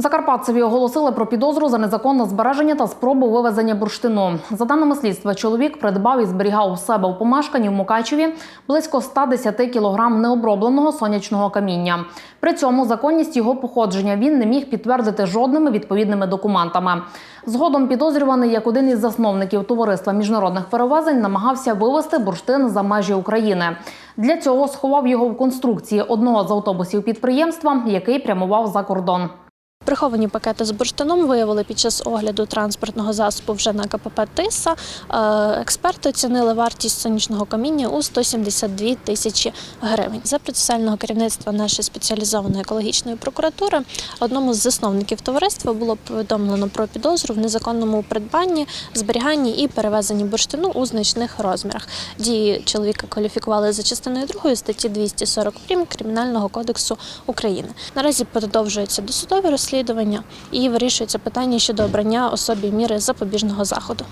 Закарпатцеві оголосили про підозру за незаконне збереження та спробу вивезення бурштину. За даними слідства, чоловік придбав і зберігав у себе у помешканні в Мукачеві близько 110 кілограм необробленого сонячного каміння. При цьому законність його походження він не міг підтвердити жодними відповідними документами. Згодом підозрюваний як один із засновників товариства міжнародних перевезень намагався вивезти бурштин за межі України. Для цього сховав його в конструкції одного з автобусів підприємства, який прямував за кордон. Приховані пакети з бурштином виявили під час огляду транспортного засобу вже на КПП Тиса. Е, Експерти оцінили вартість сонячного каміння у 172 тисячі гривень. За процесуального керівництва нашої спеціалізованої екологічної прокуратури одному з засновників товариства було повідомлено про підозру в незаконному придбанні, зберіганні і перевезенні бурштину у значних розмірах. Дії чоловіка кваліфікували за частиною 2 статті 240 прим Кримінального кодексу України. Наразі продовжується досудове розслідування і вирішується питання щодо обрання особі міри запобіжного заходу.